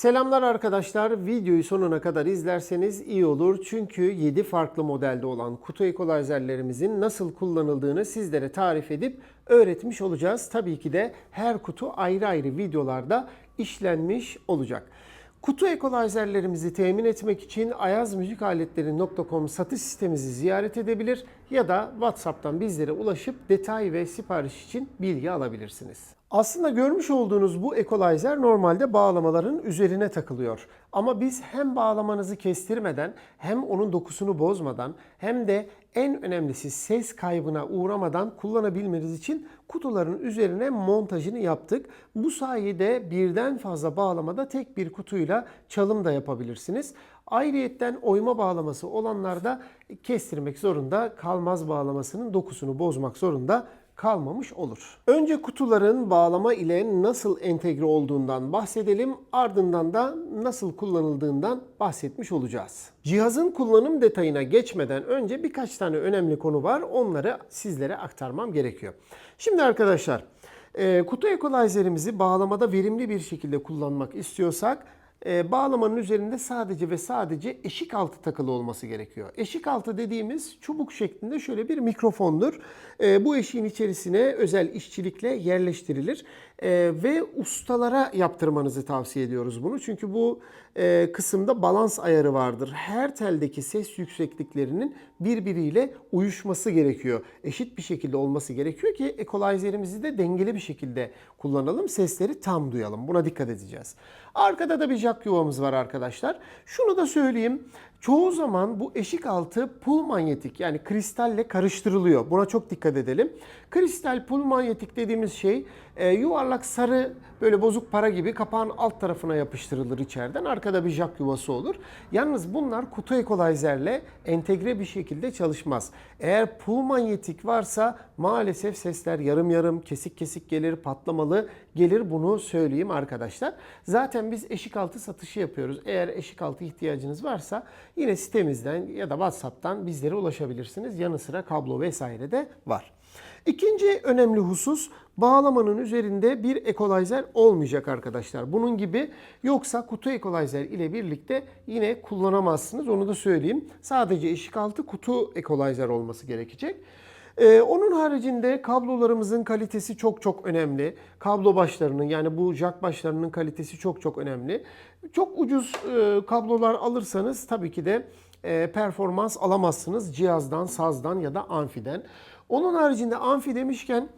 Selamlar arkadaşlar. Videoyu sonuna kadar izlerseniz iyi olur. Çünkü 7 farklı modelde olan kutu equalizerlerimizin nasıl kullanıldığını sizlere tarif edip öğretmiş olacağız. Tabii ki de her kutu ayrı ayrı videolarda işlenmiş olacak. Kutu equalizerlerimizi temin etmek için ayazmüzikaletleri.com satış sitemizi ziyaret edebilir ya da WhatsApp'tan bizlere ulaşıp detay ve sipariş için bilgi alabilirsiniz. Aslında görmüş olduğunuz bu equalizer normalde bağlamaların üzerine takılıyor. Ama biz hem bağlamanızı kestirmeden hem onun dokusunu bozmadan hem de en önemlisi ses kaybına uğramadan kullanabilmeniz için kutuların üzerine montajını yaptık. Bu sayede birden fazla bağlamada tek bir kutuyla çalım da yapabilirsiniz. Ayrıyetten oyma bağlaması olanlar da kestirmek zorunda kalmaz bağlamasının dokusunu bozmak zorunda kalmamış olur. Önce kutuların bağlama ile nasıl entegre olduğundan bahsedelim. Ardından da nasıl kullanıldığından bahsetmiş olacağız. Cihazın kullanım detayına geçmeden önce birkaç tane önemli konu var. Onları sizlere aktarmam gerekiyor. Şimdi arkadaşlar, e, kutu equalizerimizi bağlamada verimli bir şekilde kullanmak istiyorsak e, bağlamanın üzerinde sadece ve sadece eşik altı takılı olması gerekiyor. Eşik altı dediğimiz çubuk şeklinde şöyle bir mikrofondur. E, bu eşiğin içerisine özel işçilikle yerleştirilir E, ve ustalara yaptırmanızı tavsiye ediyoruz bunu. Çünkü bu e, kısımda balans ayarı vardır. Her teldeki ses yüksekliklerinin birbiriyle uyuşması gerekiyor. Eşit bir şekilde olması gerekiyor ki equalizerimizi de dengeli bir şekilde kullanalım. Sesleri tam duyalım. Buna dikkat edeceğiz. Arkada da bir jack yuvamız var arkadaşlar. Şunu da söyleyeyim. Çoğu zaman bu eşik altı pul manyetik yani kristalle karıştırılıyor. Buna çok dikkat edelim. Kristal pul manyetik dediğimiz şey e, yuvarlak sarı böyle bozuk para gibi kapağın alt tarafına yapıştırılır içeriden. Arkada bir jack yuvası olur. Yalnız bunlar kutu equalizerle entegre bir şekilde çalışmaz. Eğer pul manyetik varsa maalesef sesler yarım yarım, kesik kesik gelir, patlamalı gelir. Bunu söyleyeyim arkadaşlar. Zaten biz eşik altı satışı yapıyoruz. Eğer eşik altı ihtiyacınız varsa yine sitemizden ya da WhatsApp'tan bizlere ulaşabilirsiniz. Yanı sıra kablo vesaire de var. İkinci önemli husus bağlamanın üzerinde bir equalizer olmayacak arkadaşlar. Bunun gibi yoksa kutu equalizer ile birlikte yine kullanamazsınız. Onu da söyleyeyim. Sadece eşik altı kutu equalizer olması gerekecek. Ee, onun haricinde kablolarımızın kalitesi çok çok önemli. Kablo başlarının yani bu jack başlarının kalitesi çok çok önemli. Çok ucuz e, kablolar alırsanız tabii ki de e, performans alamazsınız cihazdan, sazdan ya da amfiden. Onun haricinde amfi demişken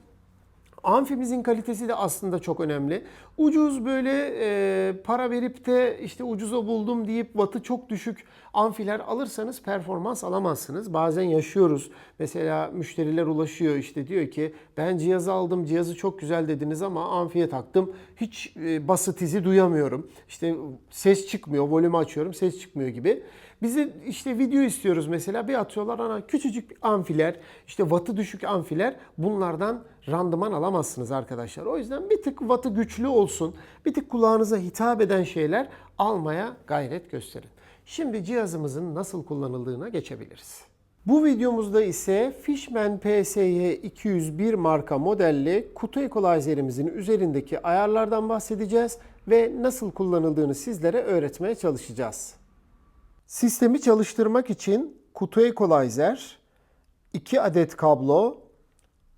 Amfimizin kalitesi de aslında çok önemli. Ucuz böyle e, para verip de işte ucuza buldum deyip wattı çok düşük amfiler alırsanız performans alamazsınız. Bazen yaşıyoruz. Mesela müşteriler ulaşıyor işte diyor ki ben cihazı aldım cihazı çok güzel dediniz ama amfiye taktım. Hiç e, bası tizi duyamıyorum. İşte ses çıkmıyor, volümü açıyorum ses çıkmıyor gibi. Bizi işte video istiyoruz mesela bir atıyorlar ana küçücük amfiler işte wattı düşük amfiler bunlardan randıman alamazsınız arkadaşlar. O yüzden bir tık wattı güçlü olsun bir tık kulağınıza hitap eden şeyler almaya gayret gösterin. Şimdi cihazımızın nasıl kullanıldığına geçebiliriz. Bu videomuzda ise Fishman PSY 201 marka modelli kutu equalizerimizin üzerindeki ayarlardan bahsedeceğiz ve nasıl kullanıldığını sizlere öğretmeye çalışacağız. Sistemi çalıştırmak için kutu equalizer, 2 adet kablo,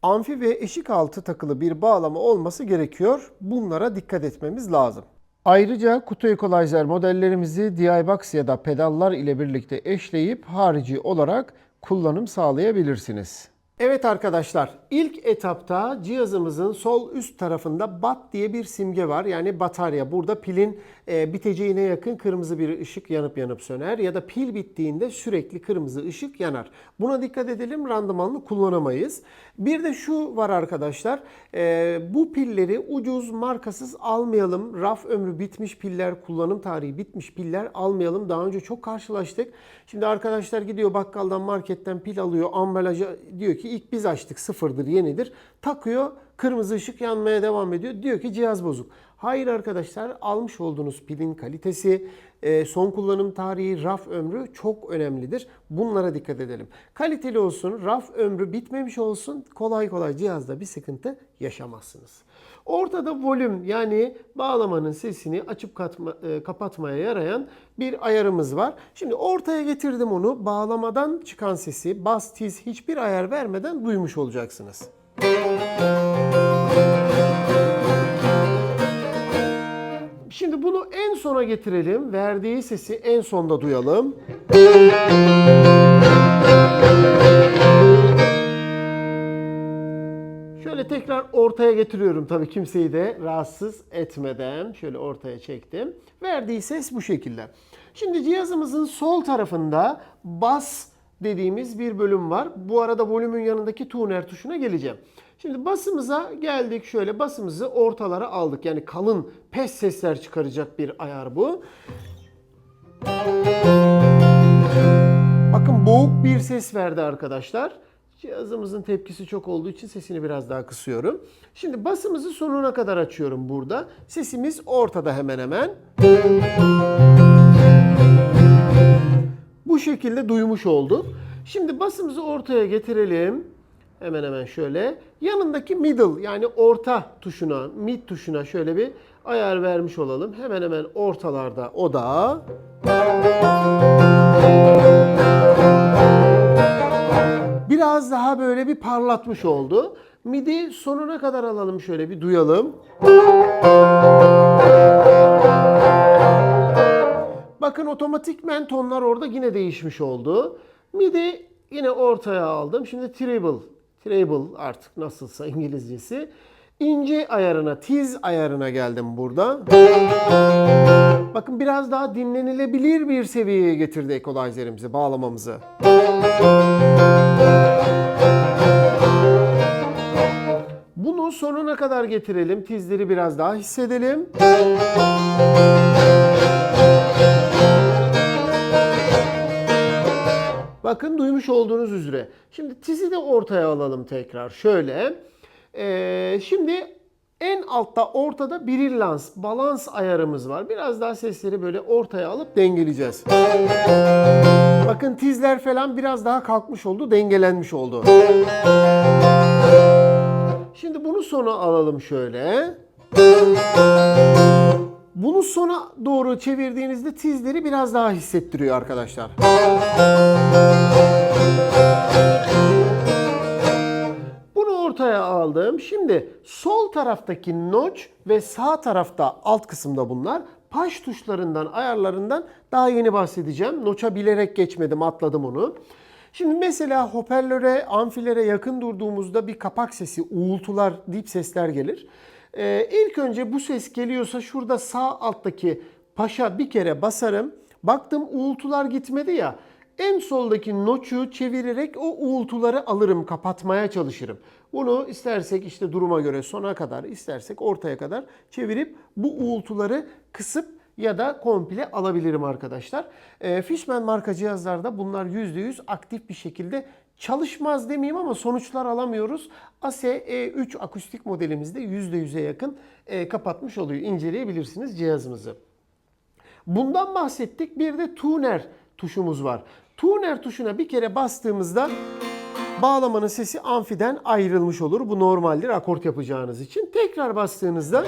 amfi ve eşik altı takılı bir bağlama olması gerekiyor. Bunlara dikkat etmemiz lazım. Ayrıca kutu equalizer modellerimizi DI Box ya da pedallar ile birlikte eşleyip harici olarak kullanım sağlayabilirsiniz. Evet arkadaşlar, ilk etapta cihazımızın sol üst tarafında BAT diye bir simge var. Yani batarya. Burada pilin e, biteceğine yakın kırmızı bir ışık yanıp yanıp söner ya da pil bittiğinde sürekli kırmızı ışık yanar. Buna dikkat edelim, randımanlı kullanamayız. Bir de şu var arkadaşlar, e, bu pilleri ucuz, markasız almayalım. Raf ömrü bitmiş piller, kullanım tarihi bitmiş piller almayalım. Daha önce çok karşılaştık. Şimdi arkadaşlar gidiyor bakkaldan, marketten pil alıyor, ambalaja diyor ki ilk biz açtık sıfırdır, yenidir. Takıyor, kırmızı ışık yanmaya devam ediyor. Diyor ki cihaz bozuk. Hayır arkadaşlar almış olduğunuz pilin kalitesi, e, son kullanım tarihi, raf ömrü çok önemlidir. Bunlara dikkat edelim. Kaliteli olsun, raf ömrü bitmemiş olsun kolay kolay cihazda bir sıkıntı yaşamazsınız. Ortada volüm yani bağlamanın sesini açıp katma, e, kapatmaya yarayan bir ayarımız var. Şimdi ortaya getirdim onu. Bağlamadan çıkan sesi bas, tiz hiçbir ayar vermeden duymuş olacaksınız. Şimdi bunu en sona getirelim. Verdiği sesi en sonda duyalım. Şöyle tekrar ortaya getiriyorum tabii kimseyi de rahatsız etmeden. Şöyle ortaya çektim. Verdiği ses bu şekilde. Şimdi cihazımızın sol tarafında bas dediğimiz bir bölüm var. Bu arada volümün yanındaki tuner tuşuna geleceğim. Şimdi basımıza geldik şöyle basımızı ortalara aldık. Yani kalın pes sesler çıkaracak bir ayar bu. Bakın boğuk bir ses verdi arkadaşlar. Cihazımızın tepkisi çok olduğu için sesini biraz daha kısıyorum. Şimdi basımızı sonuna kadar açıyorum burada. Sesimiz ortada hemen hemen. Bu şekilde duymuş olduk. Şimdi basımızı ortaya getirelim. Hemen hemen şöyle. Yanındaki middle yani orta tuşuna, mid tuşuna şöyle bir ayar vermiş olalım. Hemen hemen ortalarda o da. Biraz daha böyle bir parlatmış oldu. Midi sonuna kadar alalım şöyle bir duyalım. Bakın otomatikmen tonlar orada yine değişmiş oldu. Midi yine ortaya aldım. Şimdi treble, treble artık nasılsa İngilizcesi. ince ayarına, tiz ayarına geldim burada. Bakın biraz daha dinlenilebilir bir seviyeye getirdi equalizer'imizi, bağlamamızı. Bunu sonuna kadar getirelim. Tizleri biraz daha hissedelim. Bakın duymuş olduğunuz üzere. Şimdi tizi de ortaya alalım tekrar. Şöyle. Ee, şimdi en altta ortada bir lans, balans ayarımız var. Biraz daha sesleri böyle ortaya alıp dengeleyeceğiz. Bakın tizler falan biraz daha kalkmış oldu, dengelenmiş oldu. Şimdi bunu sona alalım şöyle. Bunu sona doğru çevirdiğinizde tizleri biraz daha hissettiriyor arkadaşlar. Bunu ortaya aldım. Şimdi sol taraftaki notch ve sağ tarafta alt kısımda bunlar. Paş tuşlarından, ayarlarından daha yeni bahsedeceğim. Notch'a bilerek geçmedim, atladım onu. Şimdi mesela hoparlöre, amfilere yakın durduğumuzda bir kapak sesi, uğultular, dip sesler gelir. Ee, ilk önce bu ses geliyorsa şurada sağ alttaki paşa bir kere basarım. Baktım uğultular gitmedi ya. En soldaki noçu çevirerek o uğultuları alırım, kapatmaya çalışırım. Bunu istersek işte duruma göre sona kadar, istersek ortaya kadar çevirip bu uğultuları kısıp ya da komple alabilirim arkadaşlar. E, Fishman marka cihazlarda bunlar %100 aktif bir şekilde çalışmaz demeyeyim ama sonuçlar alamıyoruz. ASE E3 akustik modelimizde %100'e yakın e, kapatmış oluyor. İnceleyebilirsiniz cihazımızı. Bundan bahsettik. Bir de tuner tuşumuz var. Tuner tuşuna bir kere bastığımızda bağlamanın sesi amfiden ayrılmış olur. Bu normaldir akort yapacağınız için. Tekrar bastığınızda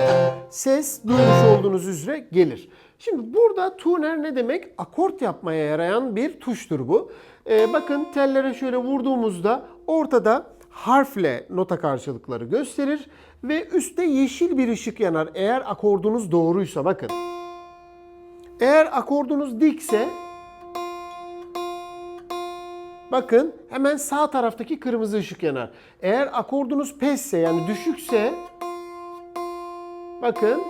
ses duymuş olduğunuz üzere gelir. Şimdi burada tuner ne demek? Akort yapmaya yarayan bir tuştur bu. Ee, bakın tellere şöyle vurduğumuzda ortada harfle nota karşılıkları gösterir ve üstte yeşil bir ışık yanar eğer akordunuz doğruysa bakın. Eğer akordunuz dikse bakın hemen sağ taraftaki kırmızı ışık yanar. Eğer akordunuz pesse yani düşükse bakın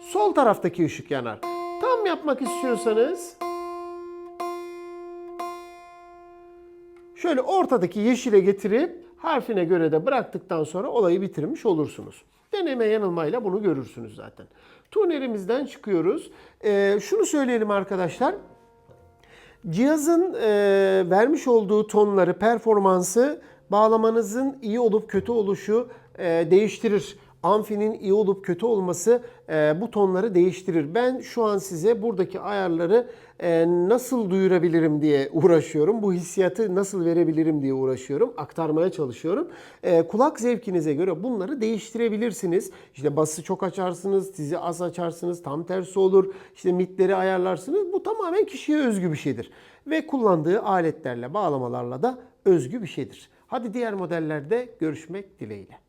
sol taraftaki ışık yanar. Tam yapmak istiyorsanız şöyle ortadaki yeşile getirip harfine göre de bıraktıktan sonra olayı bitirmiş olursunuz. Deneme yanılmayla bunu görürsünüz zaten. Tunerimizden çıkıyoruz. Ee, şunu söyleyelim arkadaşlar. Cihazın e, vermiş olduğu tonları, performansı bağlamanızın iyi olup kötü oluşu e, değiştirir. Amfinin iyi olup kötü olması e, bu tonları değiştirir. Ben şu an size buradaki ayarları e, nasıl duyurabilirim diye uğraşıyorum. Bu hissiyatı nasıl verebilirim diye uğraşıyorum. Aktarmaya çalışıyorum. E, kulak zevkinize göre bunları değiştirebilirsiniz. İşte bası çok açarsınız, tizi az açarsınız, tam tersi olur. İşte mitleri ayarlarsınız. Bu tamamen kişiye özgü bir şeydir. Ve kullandığı aletlerle, bağlamalarla da özgü bir şeydir. Hadi diğer modellerde görüşmek dileğiyle.